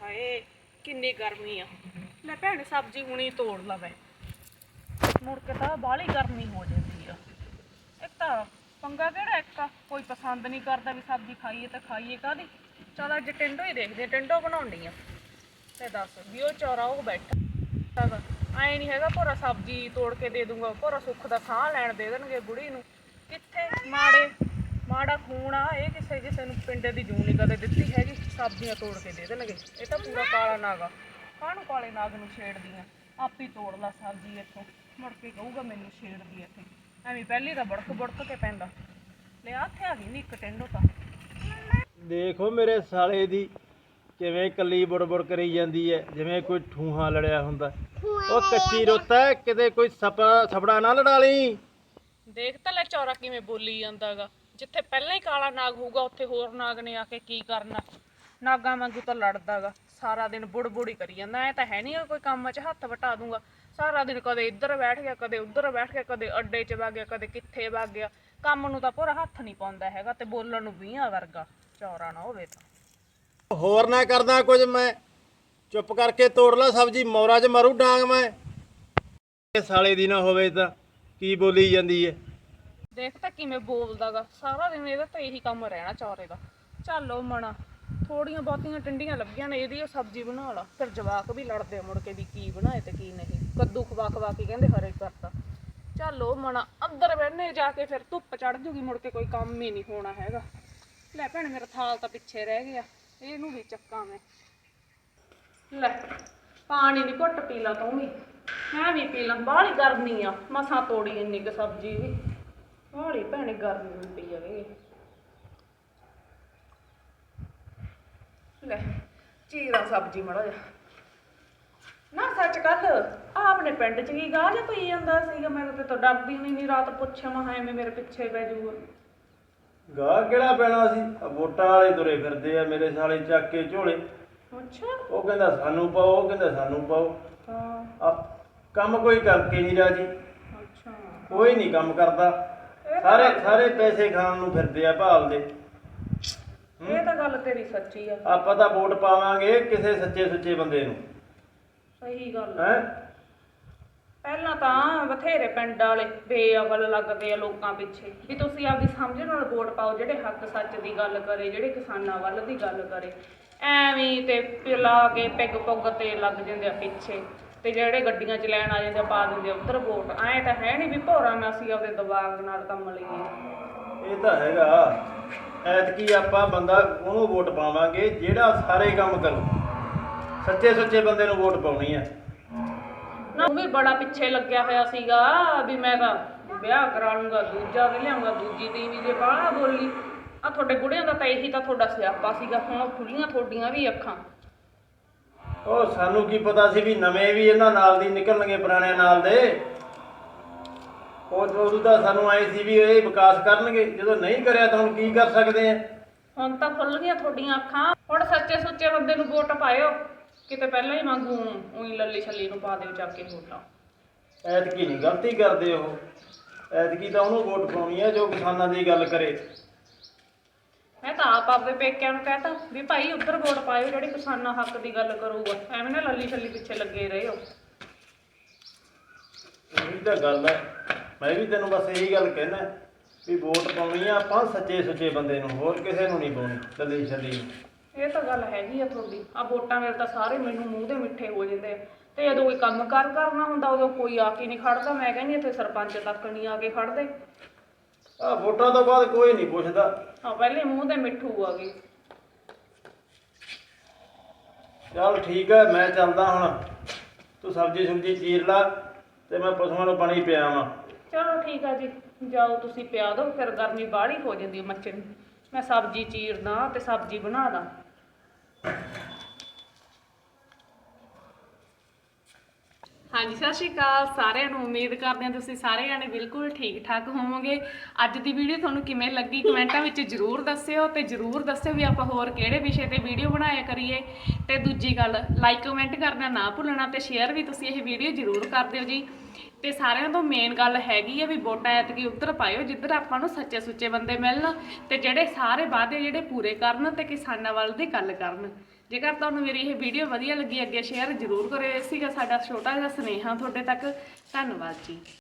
ਹਾਏ ਹਾਏ ਕਿੰਨੀ ਗਰਮੀ ਆ। ਲੈ ਭੈਣ ਸਬਜ਼ੀ ਹੁਣੀ ਤੋੜ ਲਵੇ ਮੁੜ ਕੇ ਤਾਂ ਬਾਹਲੀ ਗਰਮੀ ਹੋ ਜਾਂਦੀ ਆ। ਇੱਕ ਤਾਂ ਪੰਗਾ ਕਿਹੜਾ ਇੱਕ ਆ? ਕੋਈ ਪਸੰਦ ਨਹੀਂ ਕਰਦਾ ਵੀ ਸਬਜ਼ੀ ਖਾਈਏ ਤਾਂ ਖਾਈਏ ਕਾਦੀ ਚਲ ਅੱਜ ਟਿੰਡੋ ਹੀ ਦੇਖਦੇ ਆ, ਟਿੰਡੋ ਬਣਾਉਣੀ ਆ। ਤੇ ਦੱਸ ਵੀ ਉਹ ਚੌਰਾ ਉਹ ਬੈਠਾ। ਹੈਗਾ ਐ ਨਹੀਂ ਹੈਗਾ ਭੋਰਾ ਸਬਜ਼ੀ ਤੋੜ ਕੇ ਦੇ ਦੂੰਗਾ ਭੋਰਾ ਸੁੱਖ ਦਾ ਸਾਹ ਲੈਣ ਦੇ ਦੇਣਗੇ ਬੁੜੀ ਨੂੰ। ਕਿੱਥੇ ਮਾੜੇ ਮਾੜਾ ਖੂਨ ਆ ਇਹ ਕਿਸੇ ਕਿਸੇ ਨੂੰ ਪਿੰਡੇ ਦੀ ਜੂਨ ਨਹੀਂ ਕਦੇ ਦਿੱਤੀ ਹੈਗੀ ਸਬਜ਼ੀਆਂ ਤੋੜ ਕੇ ਦੇ ਦੇਣਗੇ। ਇਹ ਤਾਂ ਪੂਰਾ ਕਾਲਾ ਨਾਗਾ ਕਾਹਨੂੰ ਕਾਲੇ ਨਾਗ ਨੂੰ ਛੇੜਦੀਆਂ ਆਪੀ ਤੋੜ ਲਾ ਸਬਜ਼ੀ ਇੱਥੋਂ। ਮੁੜ ਕੇ ਕਹੂਗਾ ਮੈਨੂੰ ਛੇੜਦੀ ਇੱਥੇ। ਐਵੇਂ ਪਹਿਲੀ ਤਾਂ ਬੜਕ ਬੜਕ ਕੇ ਪੈਂਦਾ। ਲੈ ਆਥੇ ਆ ਗਈ ਨੀ ਇੱਕ ਟਿੰਡੋ ਤਾਂ। ਦੇਖੋ ਮੇਰੇ ਸਾਲੇ ਦੀ ਕਿਵੇਂ ਕੱਲੀ ਬੁੜਬੁੜ ਕਰੀ ਜਾਂਦੀ ਹੈ ਜਿਵੇਂ ਕੋਈ ਠੂਹਾ ਲੜਿਆ ਹੁੰਦਾ। ਉਹ ਕੱਚੀ ਰੁੱਤ ਹੈ ਕਿਤੇ ਕੋਈ ਸਪਾ ਸਪੜਾ ਨਾ ਲੜਾ ਲਈ। ਦੇਖ ਤਾਂ ਲੈ ਚੌਰਾ ਕਿਵੇਂ ਬੋਲੀ ਜਾਂਦਾਗਾ। ਜਿੱਥੇ ਪਹਿਲਾਂ ਹੀ ਕਾਲਾ ਨਾਗ ਹੋਊਗਾ, ਉੱਥੇ ਹੋਰ ਨਾਗ ਨੇ ਆ ਕੇ ਕੀ ਕਰਨਾ? ਨਾਗਾਂ ਵਾਂਗੂ ਤਾਂ ਲੜਦਾਗਾ। ਸਾਰਾ ਦਿਨ ਬੁੜਬੁੜ ਹੀ ਕਰੀ ਜਾਂਦਾ। ਐ ਤਾਂ ਹੈ ਨਹੀਂ ਕੋਈ ਕੰਮ 'ਚ ਹੱਥ ਵਟਾ ਦੂੰਗਾ। ਸਾਰਾ ਦਿਨ ਕਦੇ ਇੱਧਰ ਬੈਠ ਗਿਆ, ਕਦੇ ਉੱਧਰ ਬੈਠ ਗਿਆ, ਕਦੇ ਅੱਡੇ 'ਚ ਵਗ ਗਿਆ, ਕਦੇ ਕਿੱਥੇ ਵਗ ਗਿਆ। ਕੰਮ ਨੂੰ ਤਾਂ ਪੂਰਾ ਹੱਥ ਨਹੀਂ ਪਾਉਂਦਾ ਹੈਗਾ ਤੇ ਬੋਲਣ ਨੂੰ ਵੀਹਾਂ ਵਰਗਾ ਚੌਰਾ ਨਾ ਹੋਵੇ ਤਾਂ। ਹੋਰ ਨਾ ਕਰਦਾ ਕੁਝ ਮੈਂ। ਚੁੱਪ ਕਰਕੇ ਤੋੜ ਲਾ ਸਬਜੀ ਮੌਰਾ 'ਚ ਮਰੂ ਡਾਂਗ ਮੈਂ। ਇਹ ਸਾਲੇ ਦੀ ਨਾ ਹੋਵੇ ਤਾਂ ਕੀ ਬੋਲੀ ਜਾਂਦੀ ਹੈ ਦੇਖ ਤਾਂ ਕਿਵੇਂ ਬੋਲਦਾਗਾ। ਸਾਰਾ ਦਿਨ ਇਹਦਾ ਤਾਂ ਇਹੀ ਕੰਮ ਰਹਿਣਾ ਚੌਰੇ ਦਾ। ਚੱਲ ਉਹ ਮਣਾ, ਥੋੜੀਆਂ ਬਹੁਤੀਆਂ ਟੰਡੀਆਂ ਲੱਗੀਆਂ ਨੇ, ਇਹਦੀ ਉਹ ਸਬਜ਼ੀ ਬਣਾ ਲਾ। ਫਿਰ ਜਵਾਕ ਵੀ ਲੜਦੇ ਮੁੜ ਕੇ ਵੀ ਕੀ ਬਣਾਏ ਤੇ ਕੀ ਨਹੀਂ। ਕੱਦੂ ਖਵਾ ਖਵਾ ਕੇ ਕਹਿੰਦੇ ਹਰੇ ਕਰਤਾ ਚੱਲ ਉਹ ਮਣਾ, ਅੰਦਰ ਬੈਠਨੇ ਜਾ ਕੇ ਫਿਰ ਧੁੱਪ ਚੜ ਜੂਗੀ, ਮੁੜ ਕੇ ਕੋਈ ਕੰਮ ਹੀ ਨਹੀਂ ਹੋਣਾ ਹੈਗਾ। ਲੈ ਭੈਣ, ਮੇਰਾ ਥਾਲ ਤਾਂ ਪਿੱਛੇ ਰਹਿ ਗਿਆ। ਇਹਨੂੰ ਵੀ ਚੱਕਾਂ ਮੈਂ। ਲੈ, ਪਾਣੀ ਦੀ ਘੁੱਟ ਪੀ ਲਾ ਤੂੰ ਵੀ। ਮੈਂ ਵੀ ਪੀ ਲਾਂ, ਬਾਹਲੀ ਗਰਮੀ ਆ। ਮਸਾਂ ਤੋੜੀ ਇੰਨੀ ਕੁ ਸਬਜ਼ੀ ਵੀ। ਬਾਹਲੀ ਭੈਣੇ ਗਰਮੀ ਹੁੰਦੀ ਜਾਵੇ ਲੈ ਚੀਰਾ ਸਬਜ਼ੀ ਮੜਾ ਜਾ ਨਾ ਸੱਚ ਕੱਲ ਆਪਣੇ ਪਿੰਡ ਚ ਕੀ ਗਾਹ ਜਿਹਾ ਪਈ ਜਾਂਦਾ ਸੀਗਾ? ਮੈਂ ਤਾਂ ਤੋਂ ਡਰਦੀ ਨਹੀਂ ਰਾਤ ਪੁੱਛਿਆ ਮੈਂ ਐਵੇਂ ਮੇਰੇ ਪਿੱਛੇ ਪੈ ਜਾਊਗਾ ਗਾਹ ਕਿਹੜਾ ਪੈਣਾ ਸੀ? ਆ ਵੋਟਾਂ ਵਾਲੇ ਤੁਰੇ ਫਿਰਦੇ ਆ ਮੇਰੇ ਸਾਲੇ ਚੱਕ ਕੇ ਝੋਲੇ। ਅੱਛਾ। ਉਹ ਕਹਿੰਦਾ ਸਾਨੂੰ ਪਾਓ ਉਹ ਕਹਿੰਦਾ ਸਾਨੂੰ ਪਾਓ। ਹਾਂ। ਆ ਕੰਮ ਕੋਈ ਕਰਕੇ ਨਹੀਂ ਰਾਜੀ। ਅੱਛਾ। ਕੋਈ ਨਹੀਂ ਕੰਮ ਕਰਦਾ। ਸਾਰੇ ਸਾਰੇ ਪੈਸੇ ਖਾਣ ਨੂੰ ਫਿਰਦੇ ਆ ਭਾਲਦੇ। ਇਹ ਤਾਂ ਗੱਲ ਤੇਰੀ ਸੱਚੀ ਆ। ਆਪਾਂ ਤਾਂ ਵੋਟ ਪਾਵਾਂਗੇ ਕਿਸੇ ਸੱਚੇ ਸੁੱਚੇ ਬੰਦੇ ਨੂੰ। ਸਹੀ ਗੱਲ ਹੈ? ਪਹਿਲਾਂ ਤਾਂ ਬਥੇਰੇ ਪਿੰਡ ਵਾਲੇ ਬੇਅਕਲ ਲੱਗਦੇ ਆ ਲੋਕਾਂ ਪਿੱਛੇ। ਵੀ ਤੁਸੀਂ ਆਪਦੀ ਸਮਝ ਨਾਲ ਵੋਟ ਪਾਓ ਜਿਹੜੇ ਹੱਕ ਸੱਚ ਦੀ ਗੱਲ ਕਰੇ ਜਿਹੜੇ ਕਿਸਾਨਾਂ ਵੱਲ ਦੀ ਗੱਲ ਕਰੇ। ਐਵੇਂ ਤੇ ਪਿਲਾ ਕੇ ਪਿੱਗ ਪੁੱਗ ਤੇ ਲੱਗ ਜਾਂਦੇ ਆ ਪਿੱਛੇ। ਤੇ ਜਿਹੜੇ ਗੱਡੀਆਂ 'ਚ ਲੈਣ ਆ ਜਾਂਦੇ ਆ ਪਾ ਦਿੰਦੇ ਆ ਉੱਧਰ ਵੋਟ। ਐਂ ਤਾਂ ਹੈ ਨਹੀਂ ਵੀ ਭੋਰਾ ਨਾ ਅਸੀਂ ਆਪਦੇ ਦਿਮਾਗ ਨਾਲ ਕੰਮ ਲਈਏ ਇਹ ਤਾਂ ਹੈਗਾ। ਐਤਕੀ ਆਪਾਂ ਬੰਦਾ ਉਹਨੂੰ ਵੋਟ ਪਾਵਾਂਗੇ ਜਿਹੜਾ ਸਾਰੇ ਕੰਮ ਕਰੂ। ਸੱਚੇ ਸੁੱਚੇ ਬੰਦੇ ਨੂੰ ਵੋਟ ਪਾਉਣੀ ਹੈ ਨਾ ਉਹ ਵੀ ਬੜਾ ਪਿੱਛੇ ਲੱਗਿਆ ਹੋਇਆ ਸੀਗਾ ਵੀ ਮੈਂ ਤਾਂ ਵਿਆਹ ਕਰਾ ਲੂੰਗਾ ਦੂਜਾ ਵੀ ਲਿਆਉਂਗਾ ਦੂਜੀ ਦੀ ਵੀ ਜੇ ਬਾਹਲਾ ਬੋਲੀ। ਆ ਤੁਹਾਡੇ ਬੁੜਿਆਂ ਦਾ ਤਾਂ ਇਹੀ ਤਾਂ ਤੁਹਾਡਾ ਸਿਆਪਾ ਸੀਗਾ ਹੁਣ ਖੁੱਲੀਆਂ ਤੁਹਾਡੀਆਂ ਵੀ ਅੱਖਾਂ। ਉਹ ਸਾਨੂੰ ਕੀ ਪਤਾ ਸੀ ਵੀ ਨਵੇਂ ਵੀ ਇਹਨਾਂ ਨਾਲ ਦੀ ਨਿਕਲਣਗੇ ਪੁਰਾਣਿਆਂ ਨਾਲ ਦੇ? ਉਹ ਉਦੋਂ ਤਾਂ ਸਾਨੂੰ ਆਏ ਸੀ ਵੀ ਇਹ ਵਿਕਾਸ ਕਰਨਗੇ। ਜਦੋਂ ਨਹੀਂ ਕਰਿਆ ਤਾਂ ਹੁਣ ਕੀ ਕਰ ਸਕਦੇ ਆ? ਹੁਣ ਤਾਂ ਖੁੱਲ ਗਈਆਂ ਤੁਹਾਡੀਆਂ ਅੱਖਾਂ। ਹੁਣ ਸੱਚੇ ਸੁੱਚੇ ਬੰਦੇ ਨੂੰ ਵੋਟ ਪਾਇਓ। ਕਿਤੇ ਪਹਿਲਾਂ ਹੀ ਮੰਗੂ ਉਹੀ ਲੱਲੀ ਛੱਲੀ ਨੂੰ ਪਾ ਦਿਓ ਚੱਕ ਕੇ ਵੋਟਾਂ। ਐਤਕੀ ਨਹੀਂ ਗਲਤੀ ਕਰਦੇ ਉਹ। ਐਤਕੀ ਤਾਂ ਉਹਨੂੰ ਵੋਟ ਪਾਉਣੀ ਹੈ ਜੋ ਕਿਸਾਨਾਂ ਦੀ ਗੱਲ ਕਰੇ। ਮੈਂ ਤਾਂ ਆਪ ਆਪਦੇ ਪੇਕਿਆਂ ਨੂੰ ਕਹਤਾ ਵੀ ਭਾਈ ਉੱਧਰ ਵੋਟ ਪਾਇਓ ਜਿਹੜੇ ਕਿਸਾਨਾਂ ਹੱਕ ਦੀ ਗੱਲ ਕਰੂਗਾ। ਐਵੇਂ ਨਾ ਲੱਲੀ ਛੱਲੀ ਪਿੱਛੇ ਲੱਗੇ ਰਹੇ। ਹੋ ਉਹੀ ਤਾਂ ਗੱਲ ਹੈ ਮੈਂ ਵੀ ਤੈਨੂੰ ਬਸ ਇਹੀ ਗੱਲ ਕਹਿਣਾ ਵੀ ਵੋਟ ਪਾਉਣੀ ਆ ਆਪਾਂ ਸੱਚੇ ਸੁੱਚੇ ਬੰਦੇ ਨੂੰ ਹੋਰ ਕਿਸੇ ਨੂੰ ਨਹੀਂ ਪਾਉਣੀ ਚੱਲੀ ਛੱਲੀ। ਇਹ ਤਾਂ ਗੱਲ ਹੈਗੀ ਆ ਤੁਹਾਡੀ। ਆ ਵੋਟਾਂ ਮੇਰੇ ਤਾਂ ਸਾਰੇ ਮੈਨੂੰ ਮੂੰਹ ਦੇ ਮਿੱਠੇ ਹੋ ਜਾਂਦੇ ਆ। ਤੇ ਜਦੋਂ ਕੋਈ ਕੰਮ ਕਾਰ ਕਰਨਾ ਹੁੰਦਾ ਉਦੋਂ ਕੋਈ ਆ ਕੇ ਨਹੀਂ ਖੜਦਾ। ਮੈਂ ਕਹਿੰਦੀ ਇੱਥੇ ਸਰਪੰਚ ਤੱਕ ਨਹੀਂ ਆ ਕੇ ਖੜਦੇ। ਆ ਵੋਟਾਂ ਤੋਂ ਬਾਅਦ ਕੋਈ ਨਹੀਂ ਪੁੱਛਦਾ। ਆ ਪਹਿਲੇ ਮੂੰਹ ਦੇ ਮਿੱਠੂ ਆ ਗਏ। ਚੱਲ ਠੀਕ ਹੈ ਮੈਂ ਚੱਲਦਾ ਹੁਣ। ਤੂੰ ਸਬਜ਼ੀ ਸੁਬਜ਼ੀ ਚੀਰ ਲਾ ਤੇ ਮੈਂ ਪਸ਼ੂਆਂ ਨੂੰ ਪਾਣੀ ਪਿਆਵਾਂ ਚਲੋ ਠੀਕ ਆ ਜੀ ਜਾਓ ਤੁਸੀਂ ਪਿਆ ਦਿਓ ਫਿਰ ਗਰਮੀ ਬਾਹਲੀ ਹੋ ਜਾਂਦੀ ਹੈ ਮੱਛਰ ਨੂੰ। ਮੈਂ ਸਬਜ਼ੀ ਚੀਰਦਾ ਤੇ ਸਬਜ਼ੀ ਬਣਾ ਹਾਂਜੀ, ਸਤਿ ਸ਼੍ਰੀ ਅਕਾਲ ਸਾਰਿਆਂ ਨੂੰ, ਉਮੀਦ ਕਰਦੇ ਹਾਂ ਤੁਸੀਂ ਸਾਰੇ ਜਾਣੇ ਬਿਲਕੁਲ ਠੀਕ ਠਾਕ ਹੋਵੋਗੇ। ਅੱਜ ਦੀ ਵੀਡੀਓ ਤੁਹਾਨੂੰ ਕਿਵੇਂ ਲੱਗੀ ਕਮੈਂਟਾਂ ਵਿੱਚ ਜਰੂਰ ਦੱਸਿਓ ਤੇ ਜਰੂਰ ਦੱਸਿਓ ਵੀ ਆਪਾਂ ਹੋਰ ਕਿਹੜੇ ਵਿਸ਼ੇ ਤੇ ਵੀਡੀਓ ਬਣਾਇਆ ਕਰੀਏ। ਤੇ ਦੂਜੀ ਗੱਲ ਲਾਈਕ ਕਮੈਂਟ ਕਰਨਾ ਨਾ ਭੁੱਲਣਾ ਤੇ ਸ਼ੇਅਰ ਵੀ ਤੁਸੀਂ ਇਹ ਵੀਡੀਓ ਜਰੂਰ ਕਰ ਦਿਓ ਜੀ। ਤੇ ਸਾਰਿਆਂ ਤੋਂ ਮੇਨ ਗੱਲ ਹੈਗੀ ਆ ਵੀ ਵੋਟਾਂ ਐਤਕੀ ਉੱਧਰ ਪਾਇਓ, ਜਿੱਧਰ ਆਪਾਂ ਨੂੰ ਸੱਚੇ ਸੁੱਚੇ ਬੰਦੇ ਮਿਲਣ ਤੇ ਜਿਹੜੇ ਸਾਰੇ ਵਾਅਦੇ ਜਿਹੜੇ ਪੂਰੇ ਕਰਨ ਤੇ ਕਿਸਾਨਾਂ ਵੱਲ ਦੀ ਗੱਲ ਕਰਨ। ਜੇਕਰ ਤੁਹਾਨੂੰ ਮੇਰੀ ਇਹ ਵੀਡੀਓ ਵਧੀਆ ਲੱਗੀ, ਅੱਗੇ ਸ਼ੇਅਰ ਜ਼ਰੂਰ ਕਰਿਓ। ਇਹ ਸੀਗਾ ਸਾਡਾ ਛੋਟਾ ਜਿਹਾ ਸੁਨੇਹਾ, ਤੁਹਾਡੇ ਤੱਕ। ਧੰਨਵਾਦ ਜੀ।